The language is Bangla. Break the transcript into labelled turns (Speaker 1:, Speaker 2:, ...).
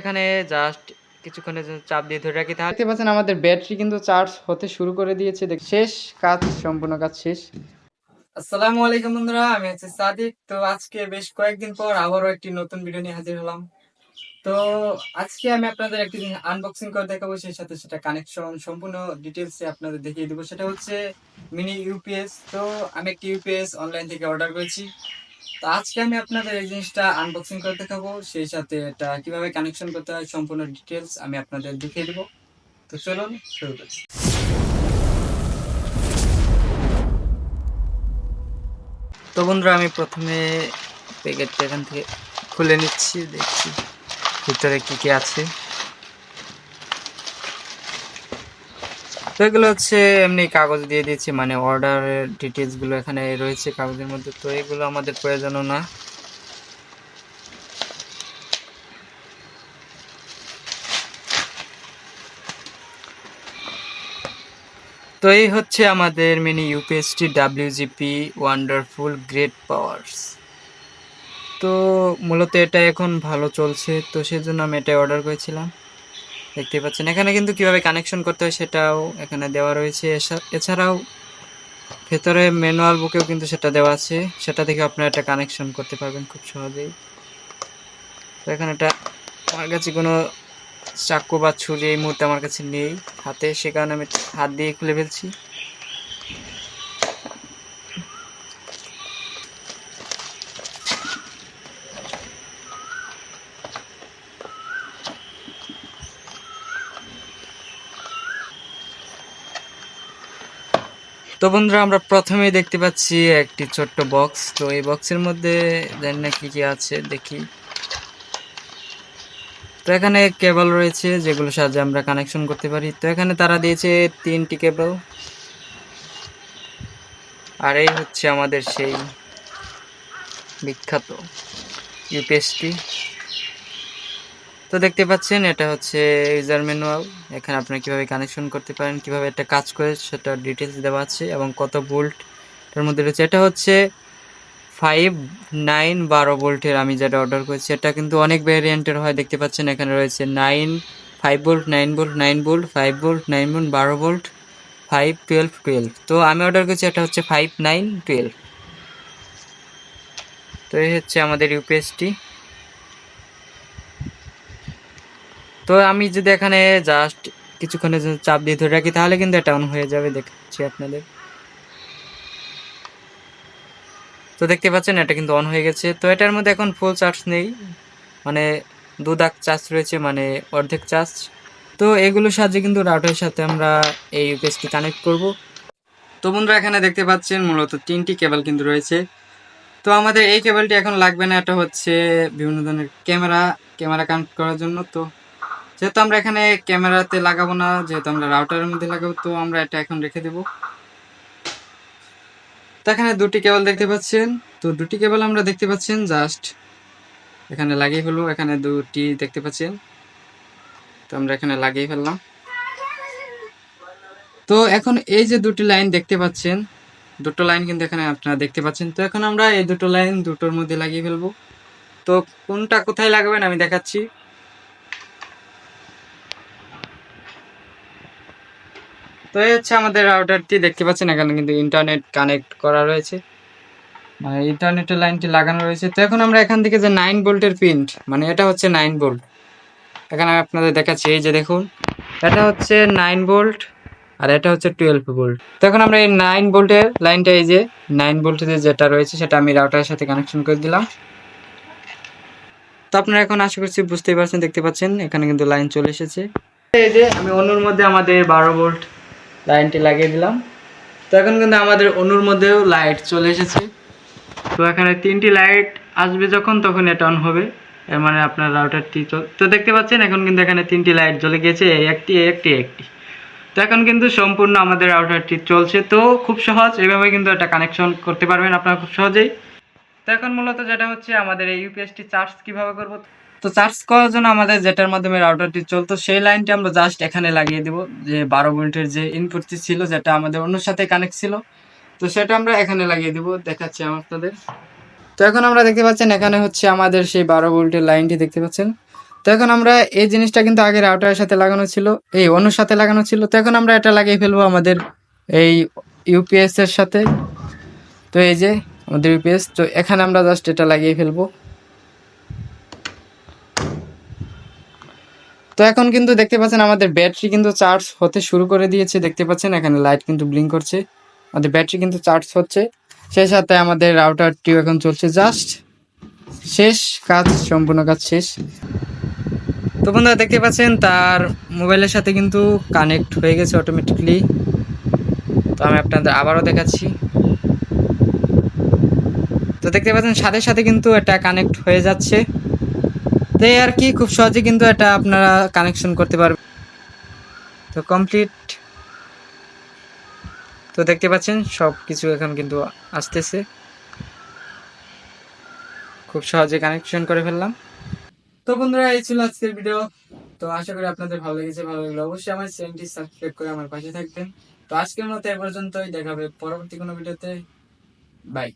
Speaker 1: এখানে জাস্ট কিছুক্ষণের জন্য চাপ দিয়ে ধরে রাখি তাহলে
Speaker 2: দেখতে পাচ্ছেন আমাদের ব্যাটারি কিন্তু চার্জ হতে শুরু করে দিয়েছে। দেখ শেষ কাজ সম্পূর্ণ কাজ শেষ।
Speaker 1: আসসালামু আলাইকুম বন্ধুরা আমি হচ্ছে সাদিক। তো আজকে বেশ কয়েকদিন পর আবারও একটি নতুন ভিডিও নিয়ে হাজির হলাম। তো আজকে আমি আপনাদের একটি আনবক্সিং করে দেখাবো সেই সাথে সেটা কানেকশন সম্পূর্ণ ডিটেলস আপনাদের দেখিয়ে দেবো। সেটা হচ্ছে মিনি ইউপিএস তো আমি একটি ইউপিএস অনলাইন থেকে অর্ডার করেছি। তো আজকে আমি আপনাদের এই জিনিসটা আনবক্সিং করে দেখাবো। সেই সাথে এটা কীভাবে কানেকশন করতে হয় সম্পূর্ণ ডিটেলস আমি আপনাদের দেখিয়ে দেবো। তো চলুন শুরু করি। তো বন্ধুরা, আমি প্রথমে প্যাকেটটা এখান থেকে খুলে নিচ্ছি, দেখছি ভিতরে কি কি আছে। তো এগুলো হচ্ছে এমনি কাগজ দিয়ে দিয়েছি মানে অর্ডারের ডিটেলসগুলো এখানে রয়েছে কাগজের মধ্যে, তো এগুলো আমাদের প্রয়োজনও না। তো এই হচ্ছে আমাদের mini UPST WGP wonderful great powers তো মূলত এটা এখন ভালো চলছে, তো সেজন্য আমি এটা অর্ডার করেছিলাম। দেখতে পাচ্ছেন। এখানে কিন্তু কীভাবে কানেকশন করতে হয় সেটাও এখানে দেওয়া রয়েছে। এছা- এছাড়াও ভেতরে ম্যানুয়াল বুকেও কিন্তু সেটা দেওয়া আছে। সেটা থেকে আপনারা একটা কানেকশন করতে পারবেন খুব সহজেই। তো এখানে এটা আমার কাছে কোনো চাকু বা ছুরি এই মুহূর্তে আমার কাছে নেই। হাতে, সে কারণে আমি হাত দিয়ে খুলে ফেলছি। তো বন্ধুরা, আমরা প্রথমেই দেখতে পাচ্ছি একটি ছোট্ট বক্স তো এই বক্সের মধ্যে জানি না কি কি আছে, দেখি। তো এখানে কেবল রয়েছে, যেগুলো সাহায্যে আমরা কানেকশন করতে পারি। তো এখানে তারা দিয়েছে তিনটি কেবল আর এই হচ্ছে আমাদের সেই বিখ্যাত ইউপিএসটি তো দেখতে পাচ্ছেন, এটা হচ্ছে ইউজার ম্যানুয়াল এখানে আপনি কীভাবে কানেকশন করতে পারেন, কীভাবে এটা কাজ করে সেটা ডিটেলস দেওয়া আছে এবং কত ভোল্ট এর মধ্যে রয়েছে। এটা হচ্ছে ফাইভ নাইন বারো ভোল্টের আমি যেটা অর্ডার করেছি, এটা কিন্তু অনেক ভ্যারিয়েন্টের হয়। দেখতে পাচ্ছেন, এখানে রয়েছে nine five volt nine volt nine volt five volt nine volt বারো ভোল্ট ফাইভ টুয়েলভ টুয়েলভ তো আমি অর্ডার করেছি, এটা হচ্ছে ফাইভ নাইন টুয়েলভ তো এই হচ্ছে আমাদের ইউপিএসটি তো আমি যদি এখানে জাস্ট কিছুক্ষণের জন্য চাপ দিয়ে ধরে রাখি, তাহলে কিন্তু এটা অন হয়ে যাবে দেখাচ্ছি আপনাদের। তো দেখতে পাচ্ছেন, এটা কিন্তু অন হয়ে গেছে। তো এটার মধ্যে এখন ফুল চার্জ নেই। মানে দু দাগ চার্জ রয়েছে মানে অর্ধেক চার্জ তো এগুলোর সাহায্যে কিন্তু রাউটারের সাথে আমরা এই ইউপিএসটি কানেক্ট করব। তো বন্ধুরা, এখানে দেখতে পাচ্ছেন মূলত তিনটি কেবল কিন্তু রয়েছে। তো আমাদের এই কেবলটি এখন লাগবে না, এটা হচ্ছে বিভিন্ন ধরনের ক্যামেরা ক্যামেরা কানেক্ট করার জন্য। তো যেহেতু আমরা এখানে ক্যামেরাতে লাগাবো না, যেহেতু আমরা রাউটারের মধ্যে লাগাবো, তো আমরা এটা এখন রেখে দেবো। তো এখানে দুটি কেবল দেখতে পাচ্ছেন। তো দুটি কেবল আমরা দেখতে পাচ্ছেন জাস্ট এখানে লাগিয়ে হলো এখানে দুটি দেখতে পাচ্ছেন। তো আমরা এখানে লাগিয়ে ফেললাম। তো এখন এই যে দুটি লাইন দেখতে পাচ্ছেন, দুটো লাইন কিন্তু এখানে আপনারা দেখতে পাচ্ছেন। তো এখন আমরা এই দুটো লাইন দুটোর মধ্যে লাগিয়ে ফেলব। তো কোনটা কোথায় লাগাবেন আমি দেখাচ্ছি। তো এই হচ্ছে আমাদের রাউটারটি দেখতে পাচ্ছেন এখানে কিন্তু ইন্টারনেট কানেক্ট করা রয়েছে। মানে ইন্টারনেটের লাইনটি লাগানো রয়েছে। তো এখন আমরা এখান থেকে যে নাইন ভোল্টের পিন্ট মানে এটা হচ্ছে নাইন ভোল্ট এখানে আমি আপনাদের দেখাচ্ছি, এই যে দেখুন, এটা হচ্ছে নাইন ভোল্ট আর এটা হচ্ছে টুয়েলভ ভোল্ট তো এখন আমরা এই নাইন ভোল্টের লাইনটা এই যে নাইন ভোল্টের যেটা রয়েছে, সেটা আমি রাউটারের সাথে কানেকশন করে দিলাম। তো আপনারা এখন আশা করছি বুঝতেই পারছেন, দেখতে পাচ্ছেন, এখানে কিন্তু লাইন চলে এসেছে। এই যে আমি অন্যর মধ্যে আমাদের বারো ভোল্ট লাইনটি লাগিয়ে দিলাম। তো এখন কিন্তু আমাদের অনুর মধ্যেও লাইট চলে এসেছে। তো এখানে তিনটি লাইট আসবে যখন তখন এটা অন হবে। এর মানে আপনার রাউটারটি তো দেখতে পাচ্ছেন, এখন কিন্তু এখানে তিনটি লাইট জ্বলে গিয়েছে একটি একটি একটি। তো এখন কিন্তু সম্পূর্ণ আমাদের রাউটারটি চলছে। তো খুব সহজ, এভাবে কিন্তু এটা কানেকশন করতে পারবেন আপনারা খুব সহজেই। তো এখন মূলত যেটা হচ্ছে, আমাদের এই ইউপিএসটি চার্জ কীভাবে করব? তো চার্জ করার জন্য আমাদের যেটার মাধ্যমে রাউটারটি চলতো, সেই লাইনটি আমরা জাস্ট এখানে লাগিয়ে দেব, যে বারো ভোল্টের যে ইনপুটটি ছিল, যেটা আমাদের অন্য সাথে কানেক্ট ছিল। তো সেটা আমরা এখানে লাগিয়ে দেব, দেখাচ্ছি আপনাদের। তো এখন আমরা দেখতে পাচ্ছেন, এখানে হচ্ছে আমাদের সেই বারো ভোল্টের লাইনটি দেখতে পাচ্ছেন।
Speaker 2: তো এখন আমরা এই জিনিসটা কিন্তু আগে রাউটারের সাথে লাগানো ছিল, এই অনুর সাথে লাগানো ছিল। তো এখন আমরা এটা লাগিয়ে ফেলব আমাদের এই ইউপিএস এর সাথে। তো এই যে আমাদের ইউপিএস তো এখানে আমরা জাস্ট এটা লাগিয়ে ফেলব। তো এখন কিন্তু দেখতে পাচ্ছেন আমাদের ব্যাটারি কিন্তু চার্জ হতে শুরু করে দিয়েছে। দেখতে পাচ্ছেন এখানে লাইট কিন্তু ব্লিঙ্ক করছে। আমাদের ব্যাটারি কিন্তু চার্জ হচ্ছে। সেই সাথে আমাদের রাউটারটিও এখন চলছে জাস্ট শেষ কাজ, সম্পূর্ণ কাজ শেষ। তো বন্ধুরা, দেখতে পাচ্ছেন তার মোবাইলের সাথে কিন্তু কানেক্ট হয়ে গেছে অটোমেটিকলি তো আমি আপনাদের আবারও দেখাচ্ছি। তো দেখতে পাচ্ছেন সাথে সাথে কিন্তু এটা কানেক্ট হয়ে যাচ্ছে। এই আর কি খুব সহজে কিন্তু এটা আপনারা কানেকশন করতে পারবেন। তো কমপ্লিট তো দেখতে পাচ্ছেন সব কিছু এখন কিন্তু আসতেছে। খুব সহজে কানেকশন করে ফেললাম। তো বন্ধুরা, এই ছিল আজকের ভিডিও তো আশা করি আপনাদের ভালো লেগেছে, ভালো লাগলে অবশ্যই আমার চ্যানেলটি সাবস্ক্রাইব করে আমার পাশে থাকবেন। তো আজকের মতো এ পর্যন্তই দেখাবে পরবর্তী কোনো ভিডিওতে বাই